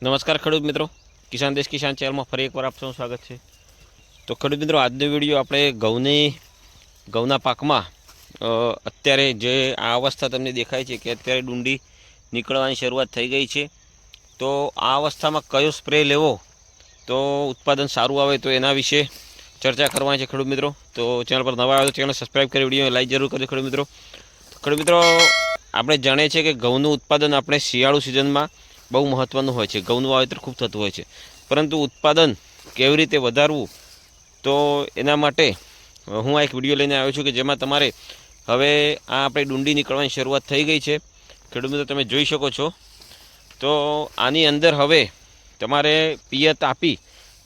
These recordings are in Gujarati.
નમસ્કાર ખેડૂત મિત્રો. કિસાન દેશ કિસાન ચેનલમાં ફરી એકવાર આપ સ્વાગત છે. તો ખેડૂત મિત્રો, આજનો વીડિયો આપણે ઘઉંની, ઘઉંના પાકમાં અત્યારે જે આ અવસ્થા તમને દેખાય છે કે અત્યારે ડુંડી નીકળવાની શરૂઆત થઈ ગઈ છે. તો આ અવસ્થામાં કયો સ્પ્રે લેવો? તો ઉત્પાદન સારું આવે તો એના વિશે ચર્ચા કરવાની છે ખેડૂત મિત્રો. તો ચેનલ પર નવા આવે તો ચેનલ સબસ્ક્રાઈબ કરી વીડિયો લાઈક જરૂર કરજો ખેડૂત મિત્રો. ખેડૂત મિત્રો, આપણે જાણીએ છીએ કે ઘઉંનું ઉત્પાદન આપણે શિયાળુ સિઝનમાં બહુ મહત્ત્વનું હોય છે. ઘઉંનું વાવેતર ખૂબ થતું હોય છે. પરંતુ ઉત્પાદન કેવી રીતે વધારવું તો એના માટે હું આ એક વીડિયો લઈને આવ્યો છું કે જેમાં તમારે હવે આ આપણે ડુંડી નીકળવાની શરૂઆત થઈ ગઈ છે. ખેડૂત મિત્રો તમે જોઈ શકો છો. તો આની અંદર હવે તમારે પિયત આપી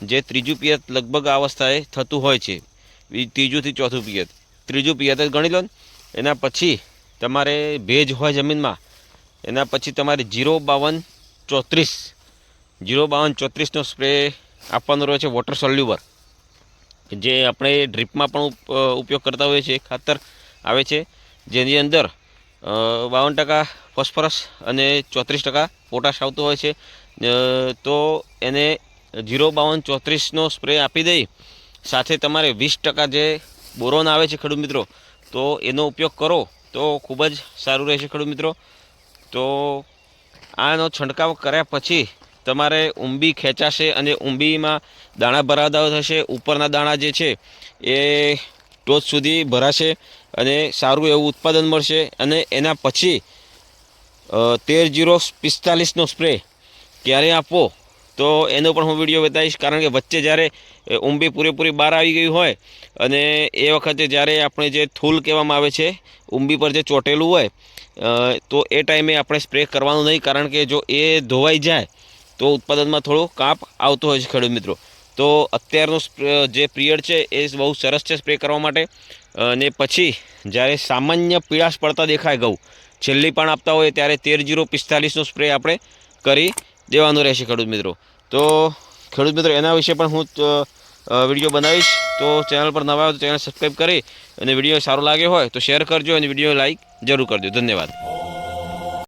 જે ત્રીજું પિયત લગભગ આ અવસ્થાએ થતું હોય છે. ત્રીજુંથી ચોથું પિયત. ત્રીજું પિયત જ ગણી લો એના પછી તમારે ભેજ હોય જમીનમાં. એના પછી તમારે જીરો બાવન ચોત્રીસ. જીરો બાવન ચોત્રીસનો સ્પ્રે આપવાનો રહ્યો છે વોટર સોલ્યુબર જે આપણે ડ્રીપમાં પણ ઉપયોગ કરતા હોઈએ છીએ. ખાતર આવે છે. જેની અંદર બાવન ટકા ફોસ્ફરસ અને ચોત્રીસ ટકા પોટાશ આવતો હોય છે. તો એને જીરો બાવન ચોત્રીસનો સ્પ્રે આપી દઈ, સાથે તમારે વીસ ટકા જે બોરોન આવે છે ખેડૂત મિત્રો, તો એનો ઉપયોગ કરો તો ખૂબ જ સારું રહેશે ખેડૂત મિત્રો. તો આનો છંટકાવ કર્યા પછી તમારે ઊંબી ખેંચાશે અને ઊંબીમાં દાણા ભરાદાઓ થશે. ઉપરના દાણા જે છે એ ટોચ સુધી ભરાશે અને સારું એવું ઉત્પાદન મળશે અને એના પછી તેર જીરો પિસ્તાલીસનો સ્પ્રે ક્યારે આપવો? તો એનો પણ હું વીડિયો બતાવીશ. કારણ કે વચ્ચે જ્યારે ઉંબી પૂરેપૂરી બહાર આવી ગઈ હોય અને એ વખતે જ્યારે આપણે જે થૂલ કહેવામાં આવે છે, ઊંબી પર જે ચોટેલું હોય તો એ ટાઈમે આપણે સ્પ્રે કરવાનું નહીં. કારણ કે જો એ ધોવાઈ જાય, તો ઉત્પાદનમાં થોડો કાપ આવતો હોય છે ખેડૂત મિત્રો. તો અત્યારનો જે પિરિયડ છે એ બહુ સરસ છે સ્પ્રે કરવા માટે. અને પછી જ્યારે સામાન્ય પીળાશ પડતા દેખાય ગઉં છેલ્લી પણ આપતા હોય ત્યારે તેર જીરો પિસ્તાલીસનો સ્પ્રે આપણે કરી દેવાનો રહેશે ખેડૂત મિત્રો. તો ખેડૂત મિત્રો, એના વિશે પણ હું વીડિયો બનાવીશ. તો ચેનલ પર નવા આવે તો ચેનલ સબસ્ક્રાઈબ કરી અને વીડિયો સારો લાગ્યો હોય તો શેર કરજો અને વીડિયો લાઈક જરૂર કરજો. ધન્યવાદ.